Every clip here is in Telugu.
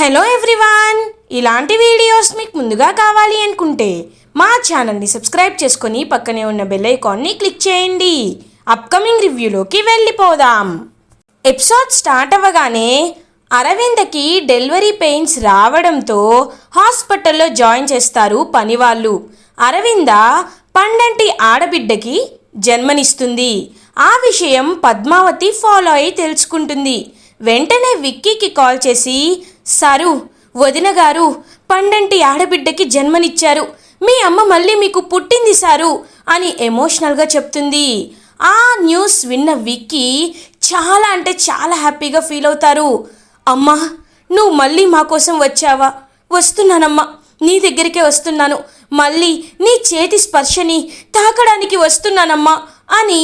Hello everyone! ఇలాంటి వీడియోస్ మీకు ముందుగా కావాలి అనుకుంటే మా ఛానల్ని సబ్స్క్రైబ్ చేసుకొని పక్కనే ఉన్న బెల్ ఐకాన్ని క్లిక్ చేయండి. అప్కమింగ్ రివ్యూలోకి వెళ్ళిపోదాం. ఎపిసోడ్ స్టార్ట్ అవ్వగానే అరవింద్కి డెలివరీ పెయిన్స్ రావడంతో హాస్పిటల్లో జాయిన్ చేస్తారు పనివాళ్ళు. అరవింద పండంటి ఆడబిడ్డకి జన్మనిస్తుంది. ఆ విషయం పద్మావతి ఫాలో అయి తెలుసుకుంటుంది. వెంటనే విక్కీకి కాల్ చేసి సారు వదిన గారు పండంటి ఆడబిడ్డకి జన్మనిచ్చారు. మీ అమ్మ మళ్ళీ మీకు పుట్టింది సారు అని ఎమోషనల్గా చెప్తుంది. ఆ న్యూస్ విన్న విక్కీ చాలా అంటే చాలా హ్యాపీగా ఫీల్ అవుతారు. అమ్మా నువ్వు మళ్ళీ మా కోసం వచ్చావా? వస్తున్నానమ్మా. నీ దగ్గరికే వస్తున్నాను. మళ్ళీ నీ చేతి స్పర్శని తాకడానికి వస్తున్నానమ్మా. అని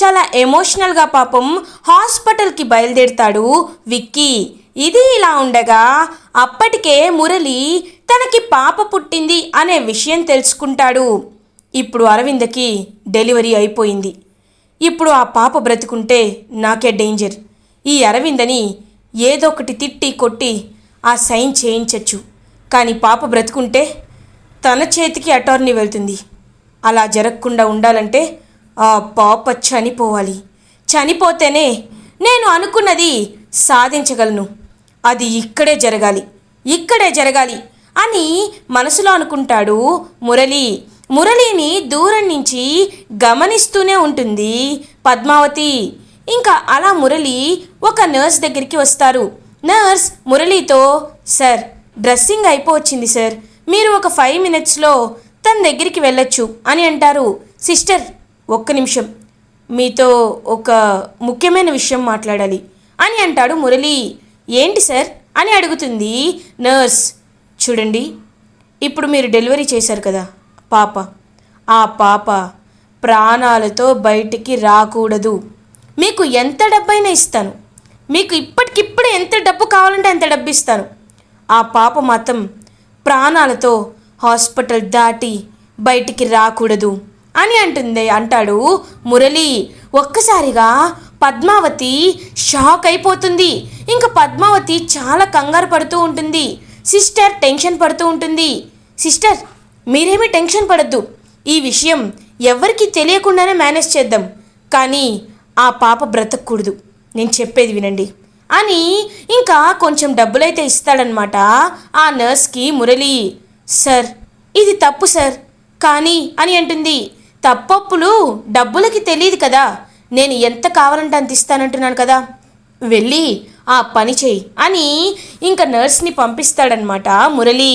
చాలా ఎమోషనల్గా పాపం హాస్పిటల్కి బయలుదేరుతాడు విక్కీ. ఇది ఇలా ఉండగా అప్పటికే మురళి తనకి పాప పుట్టింది అనే విషయం తెలుసుకుంటాడు. ఇప్పుడు అరవిందకి డెలివరీ అయిపోయింది. ఇప్పుడు ఆ పాప బ్రతుకుంటే నాకే డేంజర్. ఈ అరవిందని ఏదో ఒకటి తిట్టి కొట్టి ఆ సైన్ చేయించచ్చు. కానీ పాప బ్రతుకుంటే తన చేతికి అటార్నీ వెళ్తుంది. అలా జరగకుండా ఉండాలంటే ఆ పాప చనిపోవాలి. చనిపోతేనే నేను అనుకున్నది సాధించగలను. అది ఇక్కడే జరగాలి. ఇక్కడే జరగాలి అని మనసులో అనుకుంటాడు మురళి. మురళిని దూరం నుంచి గమనిస్తూనే ఉంటుంది పద్మావతి. ఇంకా అలా మురళి ఒక నర్స్ దగ్గరికి వస్తారు. నర్స్ మురళితో సార్ డ్రెస్సింగ్ అయిపోవచ్చింది సార్. మీరు ఒక ఫైవ్ మినిట్స్లో తన దగ్గరికి వెళ్ళొచ్చు అని అంటారు సిస్టర్. ఒక్క నిమిషం. మీతో ఒక ముఖ్యమైన విషయం మాట్లాడాలి. అని అంటాడు మురళి. ఏంటి సార్? అని అడుగుతుంది నర్స్. చూడండి ఇప్పుడు మీరు డెలివరీ చేశారు కదా పాప. ఆ పాప ప్రాణాలతో బయటికి రాకూడదు. మీకు ఎంత డబ్బైనా ఇస్తాను. మీకు ఇప్పటికిప్పుడు ఎంత డబ్బు కావాలంటే అంత డబ్బు ఇస్తాను ఆ పాప మాత్రం ప్రాణాలతో హాస్పిటల్ దాటి బయటికి రాకూడదు. అని అంటుంది అంటాడు మురళి. ఒక్కసారిగా పద్మావతి షాక్ అయిపోతుంది. ఇంకా పద్మావతి చాలా కంగారు పడుతూ ఉంటుంది. సిస్టర్ టెన్షన్ పడుతూ ఉంటుంది. సిస్టర్ మీరేమీ టెన్షన్ పడద్దు. ఈ విషయం ఎవరికి తెలియకుండానే మేనేజ్ చేద్దాం. కానీ ఆ పాప బ్రతకూడదు. నేను చెప్పేది వినండి అని ఇంకా కొంచెం డబ్బులైతే ఇస్తాడనమాట ఆ నర్స్కి మురళి. సార్ ఇది తప్పు సార్. కానీ అని అంటుంది. తప్పప్పులు డబ్బులకి తెలియదు కదా. నేను ఎంత కావాలంటే అంత ఇస్తానంటున్నాను కదా. వెళ్ళి ఆ పని చేయి అని ఇంకా నర్స్ని పంపిస్తాడనమాట మురళి.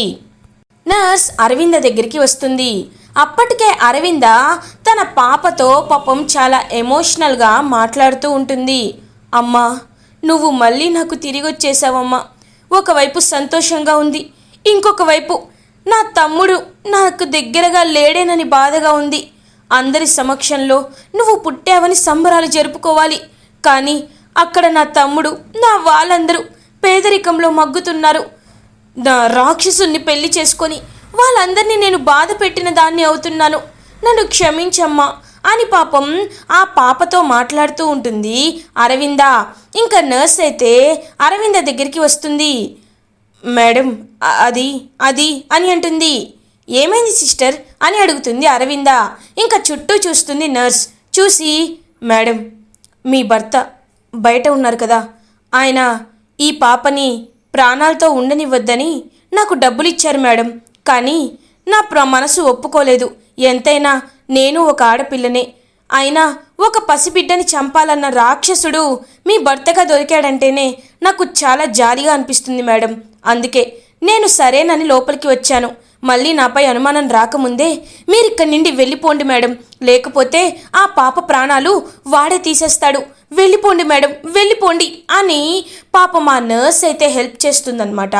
నర్స్ అరవింద దగ్గరికి వస్తుంది. అప్పటికే అరవింద తన పాపతో పాపం చాలా ఎమోషనల్గా మాట్లాడుతూ ఉంటుంది. అమ్మా నువ్వు మళ్ళీ నాకు తిరిగి వచ్చేసావమ్మా ఒకవైపు సంతోషంగా ఉంది ఇంకొక వైపు నా తమ్ముడు నాకు దగ్గరగా లేడేనని బాధగా ఉంది. అందరి సమక్షంలో నువ్వు పుట్టావని సంబరాలు జరుపుకోవాలి. కానీ అక్కడ నా తమ్ముడు నా వాళ్ళందరూ పేదరికంలో మగ్గుతున్నారు. నా రాక్షసుని పెళ్ళి చేసుకొని వాళ్ళందరినీ నేను బాధ పెట్టిన దాన్ని అవుతున్నాను. నన్ను క్షమించమ్మా అని పాపం ఆ పాపతో మాట్లాడుతూ ఉంటుంది. అరవింద ఇంకా నర్స్ అయితే అరవింద దగ్గరికి వస్తుంది. మేడం అది అది అని అంటుంది. ఏమైంది సిస్టర్? అని అడుగుతుంది అరవింద. ఇంకా చుట్టూ చూస్తుంది నర్స్. చూసి మేడం మీ భర్త బయట ఉన్నారు కదా. ఆయన ఈ పాపని ప్రాణాలతో ఉండనివ్వద్దని నాకు డబ్బులు ఇచ్చారు మేడం. కానీ నా ప్ర మనసు ఒప్పుకోలేదు. ఎంతైనా నేను ఒక ఆడపిల్లనే. అయినా ఒక పసిబిడ్డని చంపాలన్న రాక్షసుడు మీ భర్తగా దొరికాడంటేనే నాకు చాలా జాలిగా అనిపిస్తుంది మేడం. అందుకే నేను సరేనని లోపలికి వచ్చాను. మళ్ళీ నాపై అనుమానం రాకముందే మీరిక్కడి నుండి వెళ్ళిపోండి మేడం. లేకపోతే ఆ పాప ప్రాణాలు వాడే తీసేస్తాడు. వెళ్ళిపోండి మేడం వెళ్ళిపోండి అని పాప మా నర్స్ అయితే హెల్ప్ చేస్తుందన్నమాట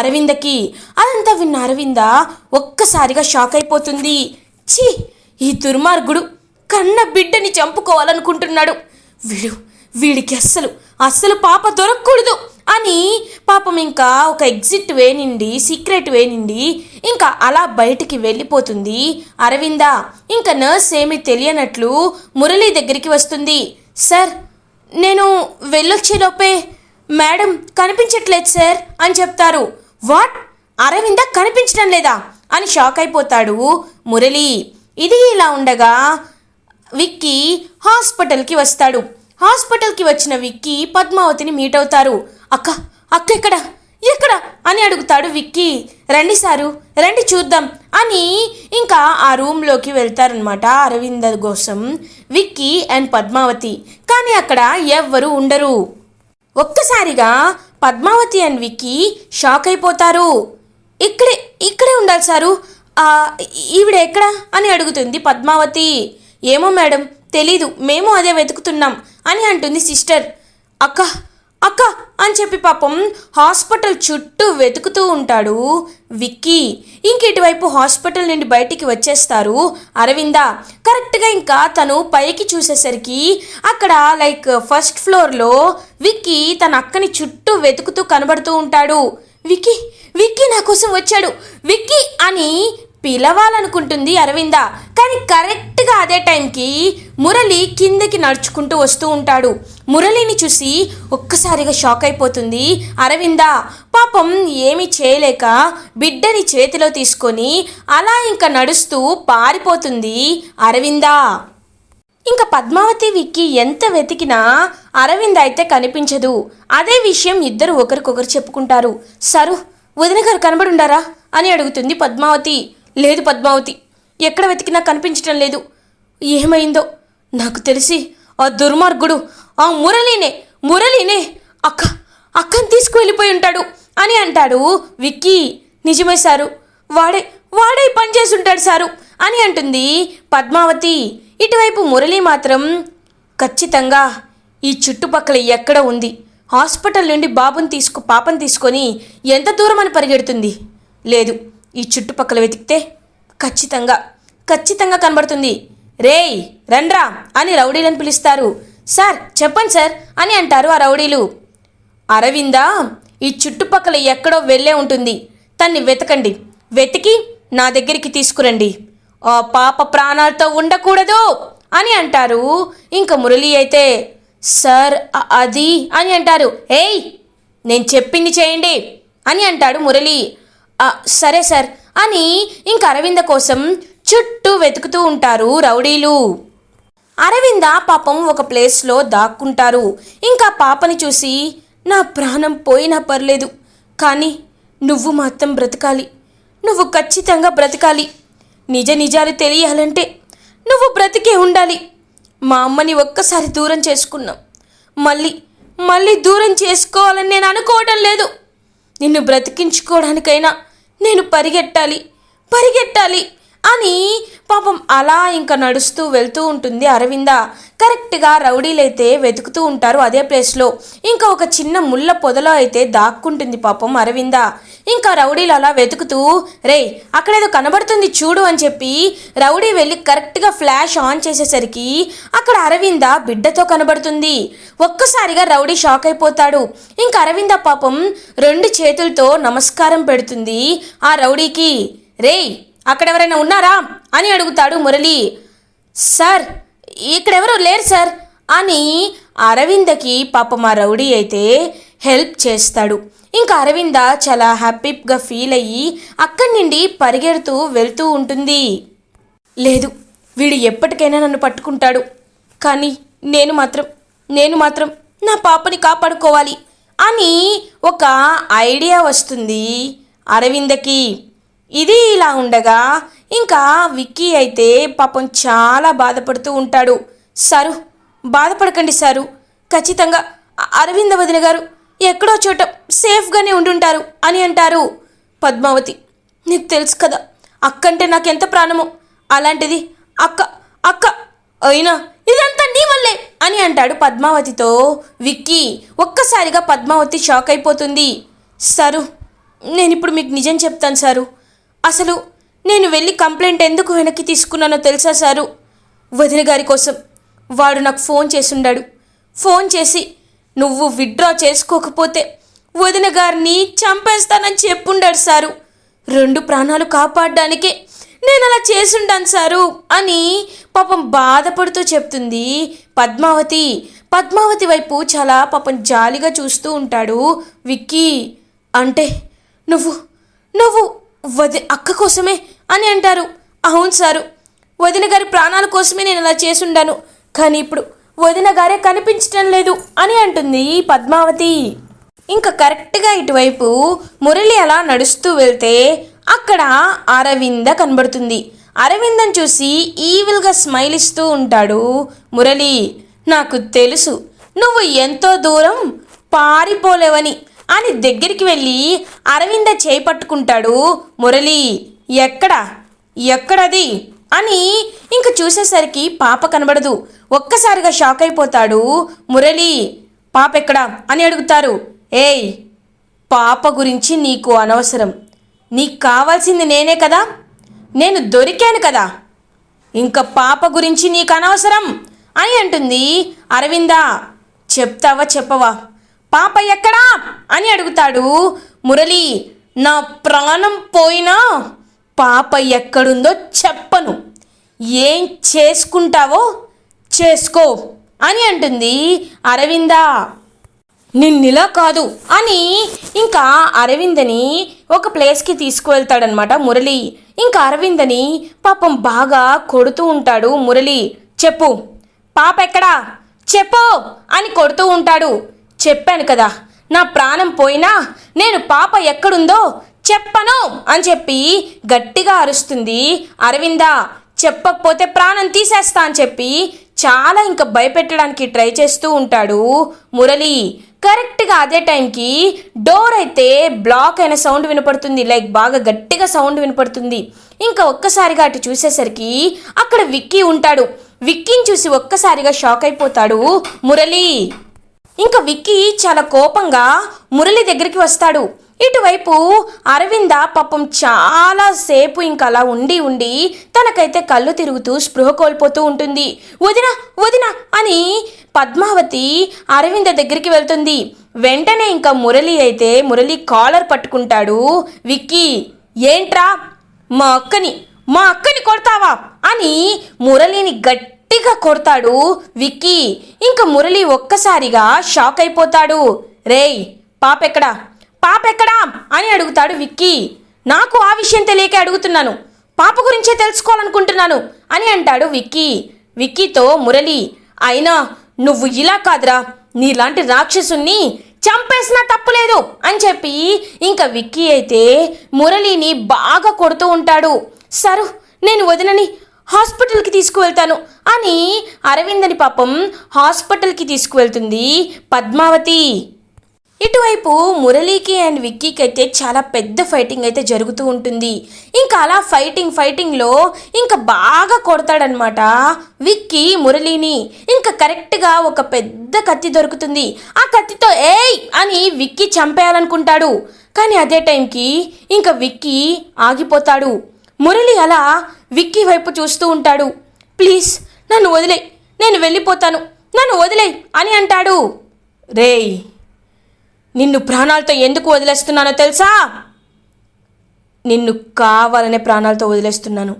అరవిందకి. అదంతా విన్న అరవింద ఒక్కసారిగా షాక్ అయిపోతుంది. ఛీ ఈ దుర్మార్గుడు కన్న బిడ్డని చంపుకోవాలనుకుంటున్నాడు. వీడు వీడికి అస్సలు అస్సలు పాప దొరకకూడదు. అని పాపం ఇంకా ఒక ఎగ్జిట్ వేనిండి సీక్రెట్ వేనిండి ఇంకా అలా బయటికి వెళ్ళిపోతుంది. అరవింద ఇంకా నర్స్ ఏమీ తెలియనట్లు మురళి దగ్గరికి వస్తుంది. సార్ నేను వెళ్ళొచ్చేలోపే మేడం కనిపించట్లేదు సార్ అని చెప్తారు. వాట్? అరవింద కనిపించడం లేదా? అని షాక్ అయిపోతాడు మురళి. ఇది ఇలా ఉండగా విక్కీ హాస్పిటల్కి వస్తాడు. హాస్పిటల్కి వచ్చిన విక్కీ పద్మావతిని మీట్ అవుతారు. అక్క అక్క ఎక్కడ? ఎక్కడ? అని అడుగుతాడు విక్కీ. రండి సారు రండి చూద్దాం అని ఇంకా ఆ రూమ్లోకి వెళ్తారనమాట అరవింద కోసం విక్కీ అండ్ పద్మావతి. కానీ అక్కడ ఎవ్వరు ఉండరు. ఒక్కసారిగా పద్మావతి అండ్ విక్కీ షాక్ అయిపోతారు. ఇక్కడే ఇక్కడే ఉండాలి సారు. ఈవిడ ఎక్కడ? అని అడుగుతుంది పద్మావతి. ఏమో మేడం తెలీదు మేము అదే వెతుకుతున్నాం అని అంటుంది సిస్టర్. అక్క అక్క అని చెప్పి పాపం హాస్పిటల్ చుట్టూ వెతుకుతూ ఉంటాడు విక్కీ. ఇంక ఇటువైపు హాస్పిటల్ నుండి బయటికి వచ్చేస్తారు అరవింద. కరెక్ట్గా ఇంకా తను పైకి చూసేసరికి అక్కడ లైక్ ఫస్ట్ ఫ్లోర్లో విక్కీ తన అక్కని చుట్టూ వెతుకుతూ కనబడుతూ ఉంటాడు. విక్కీ విక్కీ నా కోసం వచ్చాడు. విక్కీ అని పిలవాలనుకుంటుంది అరవింద. కానీ కరెక్ట్గా అదే టైంకి మురళి కిందకి నడుచుకుంటూ వస్తూ ఉంటాడు. మురళిని చూసి ఒక్కసారిగా షాక్ అయిపోతుంది. అరవింద పాపం ఏమీ చేయలేక బిడ్డని చేతిలో తీసుకొని అలా ఇంకా నడుస్తూ పారిపోతుంది అరవిందా. ఇంకా పద్మావతి విక్కి ఎంత వెతికినా అరవింద్ అయితే కనిపించదు. అదే విషయం ఇద్దరు ఒకరికొకరు చెప్పుకుంటారు. సరు వదిన గారు కనబడుండారా? అని అడుగుతుంది పద్మావతి. లేదు పద్మావతి. ఎక్కడ వెతికినా కనిపించటం లేదు. ఏమైందో? నాకు తెలిసి ఆ దుర్మార్గుడు ఆ మురళినే మురళినే అక్క అక్కని తీసుకువెళ్ళిపోయి ఉంటాడు అని అంటాడు విక్కీ. నిజమే సారు. వాడే వాడే పని చేసి ఉంటాడు సారు అని అంటుంది పద్మావతి. ఇటువైపు మురళి మాత్రం ఖచ్చితంగా ఈ చుట్టుపక్కల ఎక్కడ ఉంది. హాస్పిటల్ నుండి బాబుని తీసుకు పాపను తీసుకొని ఎంత దూరం అని పరిగెడుతుంది? లేదు. ఈ చుట్టుపక్కల వెతికితే ఖచ్చితంగా ఖచ్చితంగా కనబడుతుంది. రేయ్ రండ్రా అని రౌడీలను పిలుస్తారు. సార్ చెప్పండి సార్ అని అంటారు ఆ రౌడీలు. అరవిందా ఈ చుట్టుపక్కల ఎక్కడో వెళ్ళే ఉంటుంది. తన్ని వెతకండి. వెతికి నా దగ్గరికి తీసుకురండి. ఆ పాప ప్రాణాలతో ఉండకూడదు అని అంటారు. ఇంకా మురళి అయితే సార్ అది అని అంటారు. ఏయ్ నేను చెప్పింది చేయండి అని అంటాడు మురళి. సరే సార్ అని ఇంక అరవింద కోసం చుట్టూ వెతుకుతూ ఉంటారు రౌడీలు. అరవింద పాపం ఒక ప్లేస్లో దాక్కుంటారు. ఇంకా పాపని చూసి నా ప్రాణం పోయినా పర్లేదు కానీ నువ్వు మాత్రం బ్రతకాలి. నువ్వు ఖచ్చితంగా బ్రతకాలి. నిజ నిజాలు తెలియాలంటే నువ్వు బ్రతికే ఉండాలి. మా అమ్మని ఒక్కసారి దూరం చేసుకున్నాం. మళ్ళీ మళ్ళీ దూరం చేసుకోవాలని నేను అనుకోవడం లేదు. నిన్ను బ్రతికించుకోవడానికైనా నేను పరిగెట్టాలి పరిగెట్టాలి అని పాపం అలా ఇంకా నడుస్తూ వెళ్తూ ఉంటుంది అరవింద. కరెక్ట్గా రౌడీలైతే వెతుకుతూ ఉంటారు అదే ప్లేస్లో. ఇంకా ఒక చిన్న ముళ్ళ పొదలో అయితే దాక్కుంటుంది పాపం అరవింద. ఇంకా రౌడీలు అలా వెతుకుతూ రేయ్ అక్కడేదో కనబడుతుంది చూడు అని చెప్పి రౌడీ వెళ్ళి కరెక్ట్గా ఫ్లాష్ ఆన్ చేసేసరికి అక్కడ అరవింద బిడ్డతో కనబడుతుంది. ఒక్కసారిగా రౌడీ షాక్ అయిపోతాడు. ఇంకా అరవింద పాపం రెండు చేతులతో నమస్కారం పెడుతుంది ఆ రౌడీకి. రేయ్ అక్కడెవరైనా ఉన్నారా? అని అడుగుతాడు మురళి. సార్ ఇక్కడెవరూ లేరు సార్ అని అరవిందకి పాపం ఆ రౌడీ అయితే హెల్ప్ చేస్తాడు. ఇంకా అరవింద చాలా హ్యాపీగా ఫీల్ అయ్యి అక్కడి నుండి పరిగెడుతూ వెళ్తూ ఉంటుంది. లేదు వీడు ఎప్పటికైనా నన్ను పట్టుకుంటాడు. కానీ నేను మాత్రం నేను మాత్రం నా పాపని కాపాడుకోవాలి అని ఒక ఐడియా వస్తుంది అరవిందకి. ఇది ఇలా ఉండగా ఇంకా విక్కీ అయితే పాపం చాలా బాధపడుతూ ఉంటాడు. సారు బాధపడకండి సారు. ఖచ్చితంగా అరవింద వదిన గారు ఎక్కడో చోట సేఫ్గానే ఉండుంటారు అని అంటారు. పద్మావతి నీకు తెలుసు కదా అక్కంటే నాకెంత ప్రాణమో? అలాంటిది అక్క అక్క అయినా ఇదంతా నీ వల్లే అని అంటాడు పద్మావతితో విక్కీ. ఒక్కసారిగా పద్మావతి షాక్ అయిపోతుంది. సారు నేను ఇప్పుడు మీకు నిజం చెప్తాను సారు. అసలు నేను వెళ్ళి కంప్లైంట్ ఎందుకు వెనక్కి తీసుకున్నానో తెలుసా సారు? వదిన గారి కోసం. వాడు నాకు ఫోన్ చేసుండాడు ఫోన్ చేసి నువ్వు విత్డ్రా చేసుకోకపోతే వదిన గారిని చంపేస్తానని చెప్పుండాడు సారు. రెండు ప్రాణాలు కాపాడడానికే నేను అలా చేసుండాను సారు అని పాపం బాధపడుతూ చెప్తుంది పద్మావతి. పద్మావతి వైపు చాలా పాపం జాలిగా చూస్తూ ఉంటాడు విక్కీ. అంటే నువ్వు నువ్వు వది అక్క కోసమే అని అంటారు. అవును సారు వదిన గారి ప్రాణాల కోసమే నేను అలా చేసుండాను కానీ ఇప్పుడు వదిన గారే కనిపించటం లేదు అని అంటుంది పద్మావతి. ఇంకా కరెక్ట్గా ఇటువైపు మురళి అలా నడుస్తూ వెళ్తే అక్కడ అరవింద కనబడుతుంది. అరవిందం చూసి ఈవిల్గా స్మైల్ ఇస్తూ ఉంటాడు మురళి. నాకు తెలుసు నువ్వు ఎంతో దూరం పారిపోలేవని అని దగ్గరికి వెళ్ళి అరవింద చేపట్టుకుంటాడు మురళి. ఎక్కడ? ఎక్కడది? అని ఇంక చూసేసరికి పాప కనబడదు. ఒక్కసారిగా షాక్ అయిపోతాడు మురళి. పాప ఎక్కడా? అని అడుగుతారు. ఏయ్ పాప గురించి నీకు అనవసరం. నీకు కావాల్సింది నేనే కదా? నేను దొరికాను కదా? ఇంకా పాప గురించి నీకు అనవసరం? అని అంటుంది అరవిందా. చెప్తావా చెప్పవా? పాప ఎక్కడా? అని అడుగుతాడు మురళి. నా ప్రాణం పోయినా పాప ఎక్కడుందో చెప్పను. ఏం చేసుకుంటావో చేసుకో అని అంటుంది అరవిందా. నిన్నిలా కాదు అని ఇంకా అరవిందని ఒక ప్లేస్కి తీసుకువెళ్తాడనమాట మురళి. ఇంకా అరవిందని పాపం బాగా కొడుతూ ఉంటాడు మురళి. చెప్పు. పాప ఎక్కడా? చెప్పు అని కొడుతూ ఉంటాడు. చెప్పాను కదా నా ప్రాణం పోయినా నేను పాప ఎక్కడుందో చెప్పను అని చెప్పి గట్టిగా అరుస్తుంది. అరవిందా చెప్పకపోతే ప్రాణం తీసేస్తా అని చెప్పి చాలా ఇంకా భయపెట్టడానికి ట్రై చేస్తూ ఉంటాడు మురళి. కరెక్ట్గా అదే టైంకి డోర్ అయితే బ్లాక్ అయిన సౌండ్ వినపడుతుంది. లైక్ బాగా గట్టిగా సౌండ్ వినపడుతుంది. ఇంకా ఒక్కసారిగా అటు చూసేసరికి అక్కడ విక్కీ ఉంటాడు. విక్కీని చూసి ఒక్కసారిగా షాక్ అయిపోతాడు మురళి. ఇంకా విక్కీ చాలా కోపంగా మురళి దగ్గరికి వస్తాడు. ఇటువైపు అరవింద పాపం చాలా సేపు ఇంకా అలా ఉండి ఉండి తనకైతే కళ్ళు తిరుగుతూ స్పృహ కోల్పోతూ ఉంటుంది. వదిన వదిన అని పద్మావతి అరవింద దగ్గరికి వెళ్తుంది. వెంటనే ఇంకా మురళి అయితే మురళి కాలర్ పట్టుకుంటాడు. విక్కీ ఏంట్రా? మా అక్కని మా అక్కని కొడతావా? అని మురళిని గట్టిగా కొడతాడు విక్కీ. ఇంకా మురళి ఒక్కసారిగా షాక్ అయిపోతాడు. రేయ్ పాపెక్కడా? పాపెక్కడా అని అడుగుతాడు విక్కీ. నాకు ఆ విషయం తెలియక అడుగుతున్నాను. పాప గురించే తెలుసుకోవాలనుకుంటున్నాను అని అంటాడు విక్కీ. విక్కీతో మురళి అయినా నువ్వు ఇలా కాదురా. నీలాంటి రాక్షసుణ్ణి చంపేసినా తప్పులేదు అని చెప్పి ఇంకా విక్కీ అయితే మురళిని బాగా కొడుతూ ఉంటాడు. సరు నేను వదినని హాస్పిటల్కి తీసుకువెళ్తాను అని అరవిందని పాపం హాస్పిటల్కి తీసుకువెళ్తుంది పద్మావతి. ఇటువైపు మురళీకి అండ్ విక్కీకి అయితే చాలా పెద్ద ఫైటింగ్ అయితే జరుగుతూ ఉంటుంది. ఇంకా అలా ఫైటింగ్ ఫైటింగ్లో ఇంకా బాగా కొడతాడనమాట విక్కీ మురళీని. ఇంకా కరెక్ట్గా ఒక పెద్ద కత్తి దొరుకుతుంది. ఆ కత్తితో ఏయ్! అని విక్కీ చంపేయాలనుకుంటాడు. కానీ అదే టైంకి ఇంకా విక్కీ ఆగిపోతాడు. మురళి అలా విక్కీ వైపు చూస్తూ ఉంటాడు. ప్లీజ్ నన్ను వదిలే నేను వెళ్ళిపోతాను. నన్ను వదిలే అని అంటాడు. రేయ్! నిన్ను ప్రాణాలతో ఎందుకు వదిలేస్తున్నానో తెలుసా? నిన్ను కావాలనే ప్రాణాలతో వదిలేస్తున్నాను.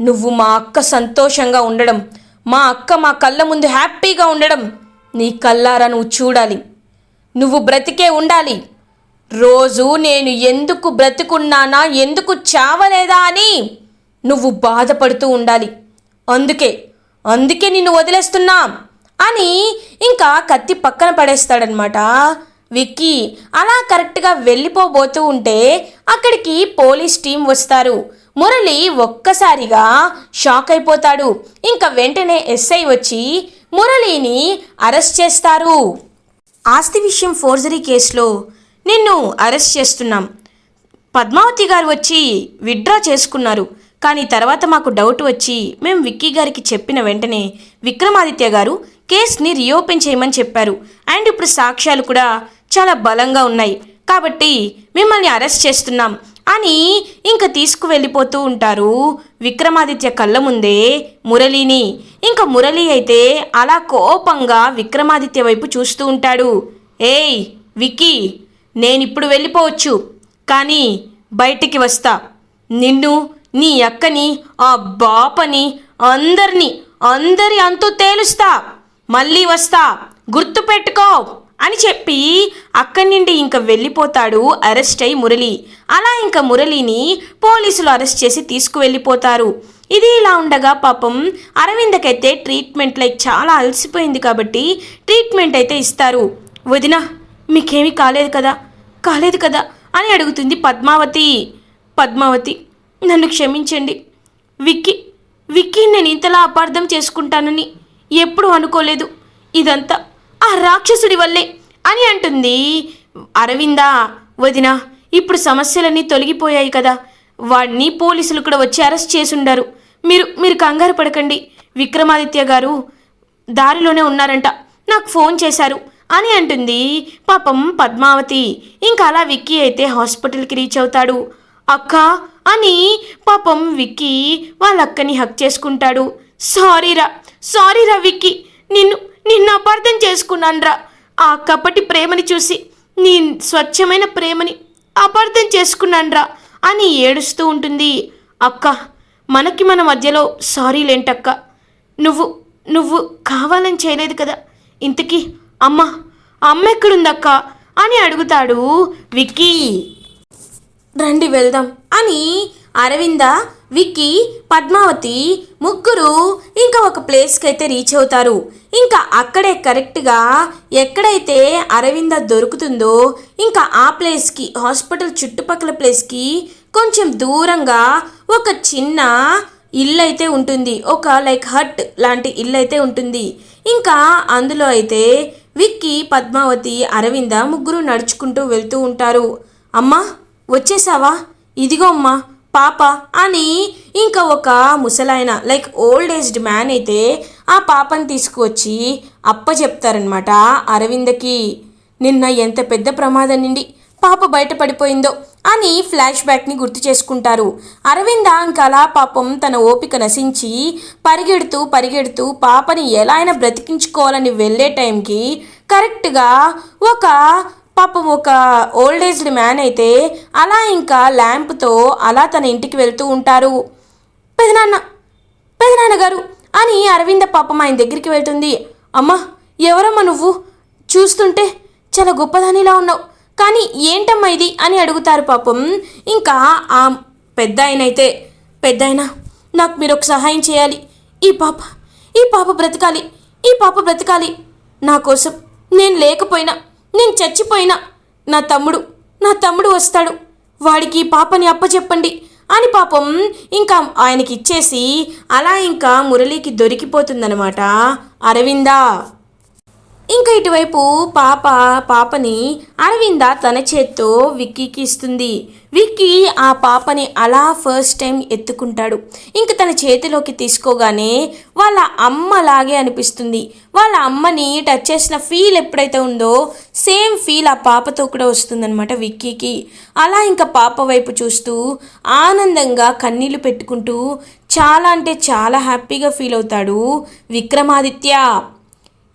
నువ్వు మా అక్క సంతోషంగా ఉండడం మా అక్క మా కళ్ళ ముందు హ్యాపీగా ఉండడం నీ కళ్ళారా నువ్వు చూడాలి. నువ్వు బ్రతికే ఉండాలి. రోజు నేను ఎందుకు బ్రతికున్నానా ఎందుకు చావలేదా అని నువ్వు బాధపడుతూ ఉండాలి. అందుకే అందుకే నిన్ను వదిలేస్తున్నా అని ఇంకా కత్తి పక్కన పడేస్తాడనమాట విక్కీ అలా కరెక్ట్గా వెళ్ళిపోబోతూ ఉంటే అక్కడికి పోలీస్ టీం వస్తారు. మురళి ఒక్కసారిగా షాక్ అయిపోతాడు. ఇంకా వెంటనే ఎస్ఐ వచ్చి మురళిని అరెస్ట్ చేస్తారు. ఆస్తి విషయం ఫోర్జరీ కేసులో నిన్ను అరెస్ట్ చేస్తున్నాం. పద్మావతి గారు వచ్చి విత్డ్రా చేసుకున్నారు. కానీ తర్వాత మాకు డౌట్ వచ్చి మేము విక్కీ గారికి చెప్పిన వెంటనే విక్రమాదిత్య గారు కేసుని రీఓపెన్ చేయమని చెప్పారు. అండ్ ఇప్పుడు సాక్ష్యాలు కూడా చాలా బలంగా ఉన్నాయి. కాబట్టి మిమ్మల్ని అరెస్ట్ చేస్తున్నాం అని ఇంకా తీసుకువెళ్ళిపోతూ ఉంటారు. విక్రమాదిత్య కళ్ళ ముందే మురళిని. ఇంకా మురళి అయితే అలా కోపంగా విక్రమాదిత్య వైపు చూస్తూ ఉంటాడు. ఏయ్ విక్కీ నేనిప్పుడు వెళ్ళిపోవచ్చు. కానీ బయటికి వస్తా. నిన్ను నీ అక్కని ఆ బాపని అందరినీ అందరి అంతు తేలుస్తా. మళ్ళీ వస్తా. గుర్తుపెట్టుకో. అని చెప్పి అక్కడి నుండి ఇంకా వెళ్ళిపోతాడు అరెస్ట్ అయి మురళి. అలా ఇంకా మురళిని పోలీసులు అరెస్ట్ చేసి తీసుకువెళ్ళిపోతారు. ఇది ఇలా ఉండగా పాపం అరవిందకైతే ట్రీట్మెంట్ లైక్ చాలా అలసిపోయింది కాబట్టి ట్రీట్మెంట్ అయితే ఇస్తారు. వదిన మీకేమీ కాలేదు కదా? కాలేదు కదా? అని అడుగుతుంది పద్మావతి. పద్మావతి నన్ను క్షమించండి. విక్కీ విక్కీ నేను ఇంతలా అపార్థం చేసుకుంటానని ఎప్పుడూ అనుకోలేదు. ఇదంతా ఆ రాక్షసుడి వల్లే అని అంటుంది. అరవిందా వదిన ఇప్పుడు సమస్యలన్నీ తొలగిపోయాయి కదా. వాడిని పోలీసులు కూడా వచ్చి అరెస్ట్ చేసుండారు. మీరు మీరు కంగారు పడకండి. విక్రమాదిత్య గారు దారిలోనే ఉన్నారంట. నాకు ఫోన్ చేశారు అని అంటుంది. పాపం పద్మావతి ఇంకా అలా విక్కీ అయితే హాస్పిటల్కి రీచ్ అవుతాడు. అక్క అని పాపం విక్కీ వాళ్ళ అక్కని హక్ చేసుకుంటాడు. సారీరా సారీరా విక్కీ నిన్ను నిన్ను అపార్థం చేసుకున్నానురా. ఆ కపటి ప్రేమని చూసి నీ స్వచ్ఛమైన ప్రేమని అపార్థం చేసుకున్నానురా అని ఏడుస్తూ ఉంటుంది. అక్క మనకి మన మధ్యలో సారీలేంటక్క నువ్వు నువ్వు కావాలని చేయలేదు కదా. ఇంతకీ అమ్మ అమ్మ ఎక్కడుందక్క అని అడుగుతాడు విక్కీ. రండి వెళ్దాం అని అరవింద విక్కీ పద్మావతి ముగ్గురు ఇంకా ఒక ప్లేస్కి అయితే రీచ్ అవుతారు. ఇంకా అక్కడే కరెక్ట్గా ఎక్కడైతే అరవింద దొరుకుతుందో ఇంకా ఆ ప్లేస్కి హాస్పిటల్ చుట్టుపక్కల ప్లేస్కి కొంచెం దూరంగా ఒక చిన్న ఇల్లు అయితే ఉంటుంది. ఒక లైక్ హట్ లాంటి ఇల్లు అయితే ఉంటుంది. ఇంకా అందులో అయితే విక్కీ పద్మావతి అరవింద ముగ్గురు నడుచుకుంటూ వెళ్తూ ఉంటారు. అమ్మా వచ్చేసావా? ఇదిగో అమ్మా పాప అని ఇంకా ఒక ముసలాయన లైక్ ఓల్డ్ ఏజ్డ్ మ్యాన్ అయితే ఆ పాపని తీసుకువచ్చి అప్ప చెప్తారనమాట అరవిందకి నిన్న ఎంత పెద్ద ప్రమాదం నుండి పాప బయటపడిపోయిందో అని ఫ్లాష్ బ్యాక్ని గుర్తు చేసుకుంటారు. అరవింద అంకలా పాపం తన ఓపిక నశించి పరిగెడుతూ పరిగెడుతూ పాపని ఎలా అయినా బ్రతికించుకోవాలని వెళ్ళే టైంకి కరెక్ట్గా ఒక పాపం ఒక ఓల్డ్ ఏజ్డ్ మ్యాన్ అయితే అలా ఇంకా ల్యాంప్తో అలా తన ఇంటికి వెళ్తూ ఉంటారు. పెదనాన్న పెదనాన్నగారు అని అరవింద పాపం ఆయన దగ్గరికి వెళ్తుంది. అమ్మా ఎవరమ్మా నువ్వు? చూస్తుంటే చాలా గొప్పదానిలా ఉన్నావు. కానీ ఏంటమ్మా ఇది? అని అడుగుతారు పాపం. ఇంకా ఆ పెద్ద ఆయనైతే పెద్ద ఆయన నాకు మీరు ఒక సహాయం చేయాలి. ఈ పాప ఈ పాప బ్రతకాలి. ఈ పాప బ్రతకాలి. నా కోసం నేను లేకపోయినా నేను చచ్చిపోయినా. నా తమ్ముడు నా తమ్ముడు వస్తాడు. వాడికి పాపని అప్పచెప్పండి అని పాపం ఇంకా ఆయనకి ఇచ్చేసి అలా ఇంకా మురళికి దొరికిపోతుందనమాట అరవిందా! ఇంకా ఇటువైపు పాప పాపని అరవింద తన చేత్తో విక్కీకి ఇస్తుంది. విక్కీ ఆ పాపని అలా ఫస్ట్ టైం ఎత్తుకుంటాడు. ఇంక తన చేతిలోకి తీసుకోగానే వాళ్ళ అమ్మలాగే అనిపిస్తుంది. వాళ్ళ అమ్మని టచ్ చేసిన ఫీల్ ఎప్పుడైతే ఉందో సేమ్ ఫీల్ ఆ పాపతో కూడా వస్తుందన్నమాట విక్కీకి. అలా ఇంకా పాప వైపు చూస్తూ ఆనందంగా కన్నీళ్ళు పెట్టుకుంటూ చాలా అంటే చాలా హ్యాపీగా ఫీల్ అవుతాడు విక్రమాదిత్య.